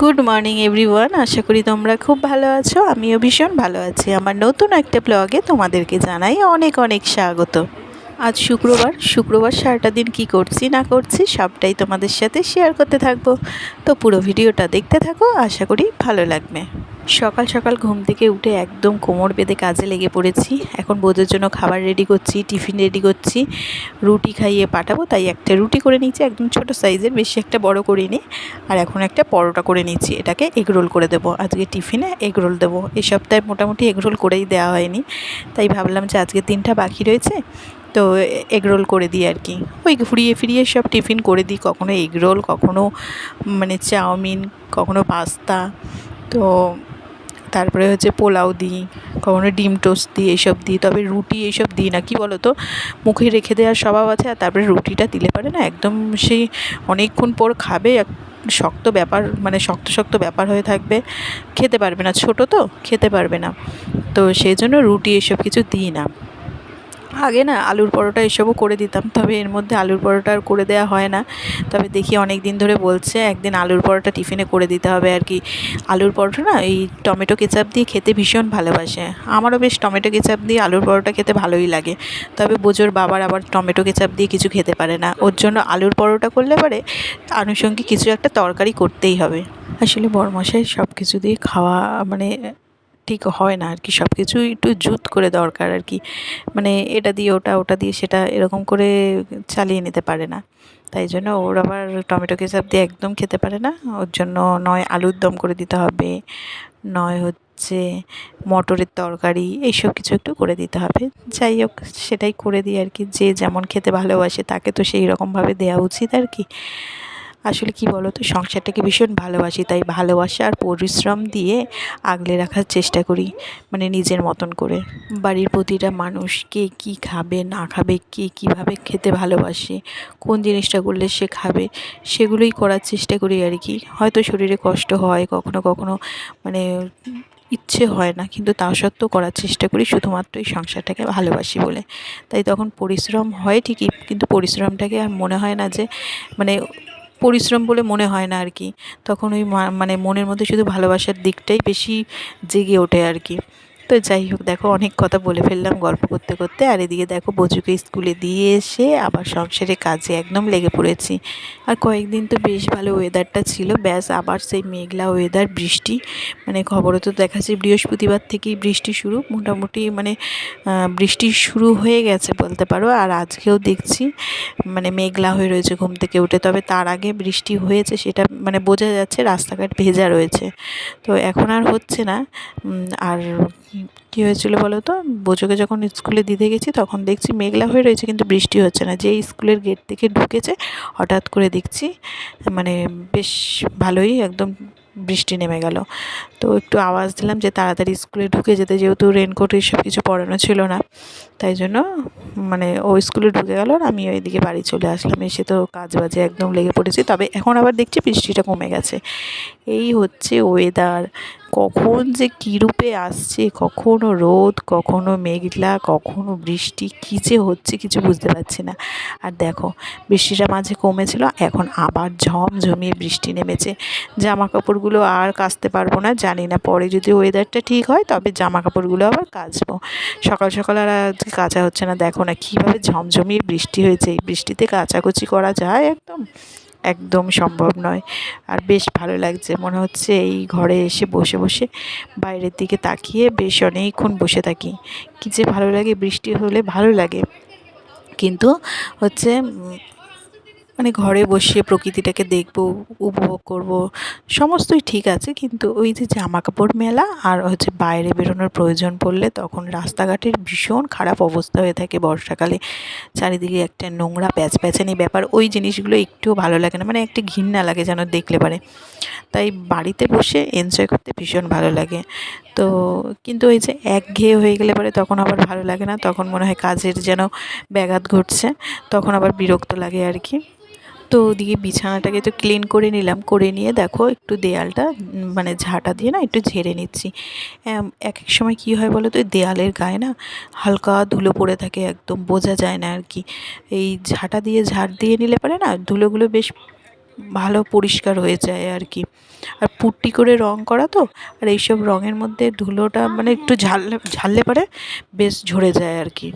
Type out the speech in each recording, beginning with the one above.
Good morning everyone আশা করি তোমরা খুব ভালো আছো। আমিও ভীষণ ভালো আছি। আমার নতুন একটা ব্লগে তোমাদেরকে জানাই অনেক অনেক স্বাগত। আজ শুক্রবার। শুক্রবার সারাটা দিন কি করছি, না করছি, সবটাই তোমাদের সাথে শেয়ার করতে থাকব। তো পুরো ভিডিওটা দেখতে থাকো, আশা করি ভালো লাগবে। সকাল সকাল ঘুম থেকে উঠে একদম কোমর বেঁধে কাজে লেগে পড়েছি। এখন বোঝার জন্য খাবার রেডি করছি, টিফিন রেডি করছি। রুটি খাইয়ে পাঠাবো, তাই একটা রুটি করে নিচ্ছি একদম ছোট সাইজের বেশি একটা বড় করে নিই আর এখন একটা পরোটা করে নিচ্ছি এটাকে এগ রোল করে দেবো। আজকে টিফিনে এগ রোল দেবো। এই সপ্তাহে মোটামুটি এগ রোল করেই দেওয়া হয়নি। তাই ভাবলাম যে আজকে তিনটা বাকি রয়েছে। তো এগ রোল করে দিই আর কি। ওই ঘুরিয়ে ফিরিয়ে সব টিফিন করে দিই, কখনো এগ রোল, কখনো মানে চাউমিন, কখনো পাস্তা। তো তারপরে হচ্ছে পোলাও দিই, কখনো ডিম টোস্ট দিই এইসব দিই। তবে রুটি এইসব দিই না, কি বলো তো মুখে রেখে দেওয়ার স্বভাব আছে আর তারপরে রুটিটা দিলে পারে না? একদম সেই অনেকক্ষণ পর খাবে, এক শক্ত ব্যাপার মানে শক্ত শক্ত ব্যাপার হয়ে থাকবে। খেতে পারবে না, ছোটো তো, খেতে পারবে না। তো সেই জন্য রুটি এসব কিছু দিই না। আগে না আলুর পরোটা এসবও করে দিতাম, তবে এর মধ্যে আলুর পরোটা আর করে দেওয়া হয় না। তবে দেখি অনেক দিন ধরে বলছে, একদিন আলুর পরোটা টিফিনে করে দিতে হবে আর কি। আলুর পরোটা না, এই টমেটো কেচাপ দিয়ে খেতে ভীষণ ভালোবাসে। আমারও বেশ টমেটো কেচাপ দিয়ে আলুর পরোটা খেতে ভালোই লাগে। তবে বোঝোর বাবার আবার টমেটো কেচাপ দিয়ে কিছু খেতে পারে না। ওর জন্য আলুর পরোটা করলে পারে, আনুষঙ্গিক কিছু একটা তরকারি করতেই হবে। আসলে বড়মশাই সব কিছু দিয়ে খাওয়া মানে ঠিক হয় না আর কি সব কিছুই একটু জুত করে দরকার আর কি মানে এটা দিয়ে, ওটা ওটা দিয়ে, সেটা এরকম করে চালিয়ে নিতে পারে না। তাই জন্য ওর আবার টমেটো কেচাপ দিয়ে একদম খেতে পারে না। ওর জন্য নয় আলুর দম করে দিতে হবে, নয় হচ্ছে মটরের তরকারি, এইসব কিছু একটু করে দিতে হবে। যাই হোক, সেটাই করে দিই আর কি যে যেমন খেতে ভালোবাসে তাকে তো সেই রকমভাবে দেওয়া উচিত আর কি আসলে কি বলো তো সংসারটাকে ভীষণ ভালোবাসি, তাই ভালোবাসা আর পরিশ্রম দিয়ে আগলে রাখার চেষ্টা করি মানে নিজের মতন করে। বাড়ির প্রতিটা মানুষ কে কী খাবে, না খাবে, কে কীভাবে খেতে ভালোবাসে, কোন জিনিসটা করলে সে খাবে, সেগুলোই করার চেষ্টা করি আর কি। হয়তো শরীরে কষ্ট হয়, কখনো কখনো মানে ইচ্ছে হয় না, কিন্তু তা সত্ত্বেও করার চেষ্টা করি, শুধুমাত্র এই সংসারটাকে ভালোবাসি বলে। তাই তখন পরিশ্রম হয় ঠিকই, কিন্তু পরিশ্রমটাকে আর মনে হয় না যে মানে পরিশ্রম বলে মনে হয় না আর কি। তখন ওই মানে মনের মধ্যে শুধু ভালোবাসার দিকটাই বেশি জেগে ওঠে আর কি। তো যাই হোক, দেখো অনেক কথা বলে ফেললাম গল্প করতে করতে। আর এদিকে দেখো বজুকে স্কুলে দিয়ে এসে আবার সংসারে কাজে একদম লেগে পড়েছি। আর কয়েকদিন তো বেশ ভালো ওয়েদারটা ছিল। ব্যাস, আবার সেই মেঘলা ওয়েদার বৃষ্টি। মানে খবরে তো দেখাচ্ছে বৃহস্পতিবার থেকেই বৃষ্টি শুরু। মোটামুটি মানে বৃষ্টি শুরু হয়ে গেছে বলতে পারো। আর আজকেও দেখছি মানে মেঘলা হয়ে রয়েছে ঘুম থেকে উঠে। তবে তার আগে বৃষ্টি হয়েছে সেটা মানে বোঝা যাচ্ছে রাস্তাঘাট ভেজা রয়েছে। তো এখন আর হচ্ছে না। আর কী হয়েছিল বলো তো? বোঝোকে যখন স্কুলে দিতে গেছি, তখন দেখছি মেঘলা হয়ে রয়েছে, কিন্তু বৃষ্টি হচ্ছে না। যেই স্কুলের গেট থেকে ঢুকেছে, হঠাৎ করে দেখছি মানে বেশ ভালোই একদম বৃষ্টি নেমে গেল। তো একটু আওয়াজ দিলাম যে তাড়াতাড়ি স্কুলে ঢুকে যেতে, যেহেতু রেনকোট এইসব কিছু পড়ানো ছিল না। তাই জন্য মানে ও স্কুলে ঢুকে গেল আর আমি ওইদিকে বাড়ি চলে আসলাম। এসে তো কাজ বাজে একদম লেগে পড়েছি। তবে এখন আবার দেখছি বৃষ্টিটা কমে গেছে। এই হচ্ছে ওয়েদার কখন যে কী রূপে আসছে, কখনো রোদ, কখনো মেঘলা, কখনো বৃষ্টি, কী যে হচ্ছে কিছু বুঝতে পারছি না। আর দেখো, বৃষ্টিটা মাঝে কমেছিল, এখন আবার ঝমঝমিয়ে বৃষ্টি নেমেছে। জামা কাপড়গুলো আর কাচতে পারব না, জানি না পরে যদি ওয়েদারটা ঠিক হয়, তবে জামা কাপড়গুলো আবার কাচবো। সকাল সকাল আর আজকে কাচা হচ্ছে না, দেখো না কীভাবে ঝমঝমিয়ে বৃষ্টি হয়েছে। এই বৃষ্টিতে কাচাকুচি করা যায় একদম? একদম সম্ভব নয়। আর বেশ ভালো লাগছে। মনে হচ্ছে এই ঘরে এসে বসে বসে বাইরের দিকে তাকিয়ে বেশ অনেকক্ষণ বসে থাকি। কী যে ভালো লাগে, বৃষ্টি হলে ভালো লাগে। কিন্তু হচ্ছে মানে ঘরে বসে প্রকৃতিটাকে দেখব, উপভোগ করব, সমস্তই ঠিক আছে। কিন্তু ওই যে জামা কাপড় মেলা আর হচ্ছে বাইরে বেরোনোর প্রয়োজন পড়লে তখন রাস্তাঘাটের ভীষণ খারাপ অবস্থা হয়ে থাকে। বর্ষাকালে চারিদিকে একটা নোংরা প্যাচ প্যাচানি ব্যাপার, ওই জিনিসগুলো একটুও ভালো লাগে না। মানে একটা ঘৃণা লাগে যেন দেখলে পারে। তাই বাড়িতে বসে এনজয় করতে ভীষণ ভালো লাগে। তো কিন্তু ওই যে একঘেয়ে হয়ে গেলে পরে তখন আবার ভালো লাগে না। তখন মনে হয় কাজের যেন ব্যাঘাত ঘটছে। তখন আবার বিরক্ত লাগে আর কি। তো ওদিকে বিছানাটাকে তো ক্লিন করে নিলাম। করে নিয়ে দেখো একটু দেয়ালটা মানে ঝাঁটা দিয়ে না একটু ঝেড়ে নিচ্ছি। এক এক সময় কী হয় বলো তো, দেয়ালের গায়ে না হালকা ধুলো পড়ে থাকে একদম, বোঝা যায় না আর কি। এই ঝাঁটা দিয়ে ঝাড় দিয়ে নিলে পারে না ধুলোগুলো বেশ ভালো পরিষ্কার হয়ে যায় আর কি। আর পুট্টি করে রং করা তো, আর এইসব রঙের মধ্যে ধুলোটা মানে একটু ঝাললে ঝাললে পারে বেশ ঝরে যায় আর কি।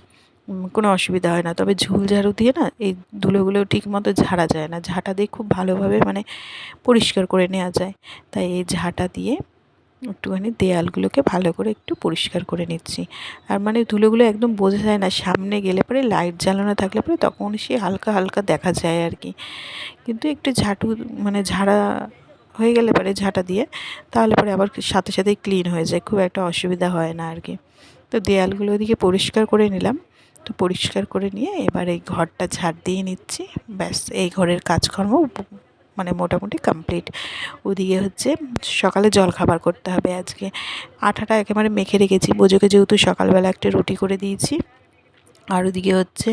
কোনো অসুবিধা হয় না। তবে ঝুল ঝাড়ু দিয়ে না এই ধুলোগুলো ঠিক মতো ঝাড়া যায় না। ঝাঁটা দিয়ে খুব ভালোভাবে মানে পরিষ্কার করে নেওয়া যায়। তাই এই ঝাঁটা দিয়ে একটুখানি দেয়ালগুলোকে ভালো করে একটু পরিষ্কার করে নিচ্ছি। আর মানে ধুলোগুলো একদম বোঝা যায় না, সামনে গেলে পরে লাইট জ্বালানো থাকলে পরে তখন সে হালকা হালকা দেখা যায় আর কি। কিন্তু একটু ঝাঁটু মানে ঝাড়া হয়ে গেলে পরে ঝাঁটা দিয়ে তাহলে পরে আবার সাথে সাথেই ক্লিন হয়ে যায়। খুব একটা অসুবিধা হয় না আর কি। তো দেয়ালগুলো ওদিকে পরিষ্কার করে নিলাম। তো পরিষ্কার করে নিয়ে এবার এই ঘরটা ঝাড় দিয়ে নিচ্ছি। ব্যাস, এই ঘরের কাজকর্ম মানে মোটামুটি কমপ্লিট ওদিকে হচ্ছে সকালে জল খাবার করতে হবে আজকে। আঠাটা একেবারে মেখে রেখেছি। বোঝোকে যেহেতু সকালবেলা একটা রুটি করে দিয়েছি। আর ওদিকে হচ্ছে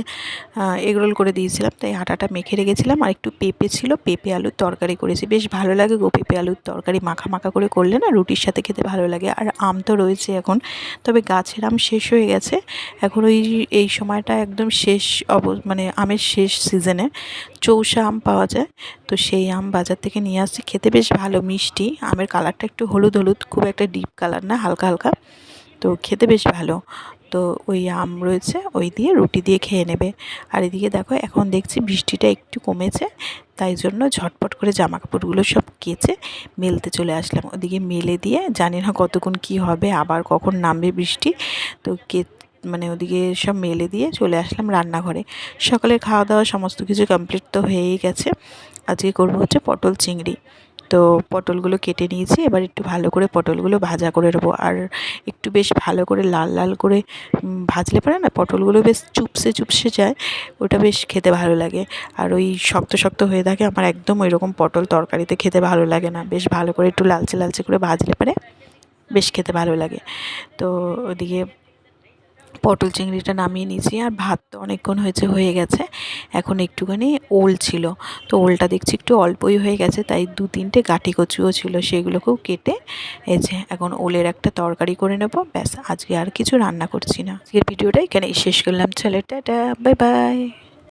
এগরোল করে দিয়েছিলাম, তাই আটাটা মেখে রেখেছিলাম, আর একটু পেঁপে ছিল, পেঁপে আলুর তরকারি করেছি। বেশ ভালো লাগে গো পেঁপে আলুর তরকারি, মাখা মাখা করে করলে না রুটির সাথে খেতে ভালো লাগে। আর আম তো রয়েছে এখন, তবে গাছের আম শেষ হয়ে গেছে। এখন ওই এই সময়টা একদম শেষ অব মানে আমের শেষ সিজনে চৌষা আম পাওয়া যায়। তো সেই আম বাজার থেকে নিয়ে আসছি, খেতে বেশ ভালো, মিষ্টি। আমের কালারটা একটু হলুদ হলুদ, খুব একটা ডিপ কালার না, হালকা হালকা। তো খেতে বেশ ভালো। তো ওই আম রয়েছে, ওই দিয়ে রুটি দিয়ে খেয়ে নেবে। আর এদিকে দেখো, এখন দেখছি বৃষ্টিটা একটু কমেছে, তাই জন্য ঝটপট করে জামা কাপড়গুলো সব কেচে মেলতে চলে আসলাম। ওদিকে মেলে দিয়ে জানি না কতক্ষণ কী হবে, আবার কখন নামবে বৃষ্টি, তো কে মানে ওদিকে সব মেলে দিয়ে চলে আসলাম রান্নাঘরে। সকালের খাওয়া দাওয়া সমস্ত কিছু কমপ্লিট তো হয়েই গেছে। আজকে করব হচ্ছে পটল চিংড়ি। তো পটলগুলো কেটে নিয়েছি, এবার একটু ভালো করে পটলগুলো ভাজা করে নেব। আর একটু বেশ ভালো করে লাল লাল করে ভাজলে পারে না পটলগুলো বেশ চুপসে চুপসে যায়, ওটা বেশ খেতে ভালো লাগে। আর ওই শক্ত শক্ত হয়ে থাকে আমার একদম ওই রকম পটল তরকারিতে খেতে ভালো লাগে না। বেশ ভালো করে একটু লালচে লালচে করে ভাজলে পারে বেশ খেতে ভালো লাগে। তো ওদিকে পটল চিংড়িটা নামিয়ে নিয়েছি আর ভাত তো অনেকক্ষণ হয়েছে, হয়ে গেছে। এখন একটুখানি ওল ছিল। তো ওলটা দেখছি একটু অল্পই হয়ে গেছে, তাই দু তিনটে গাঁটি কচুও ছিল, সেগুলোকেও কেটে এই এখন ওলের একটা তরকারি করে নেব। ব্যাস, আজকে আর কিছু রান্না করছি না। আজকের ভিডিওটা এখানেই শেষ করলাম। ছেলেটা বাই বাই।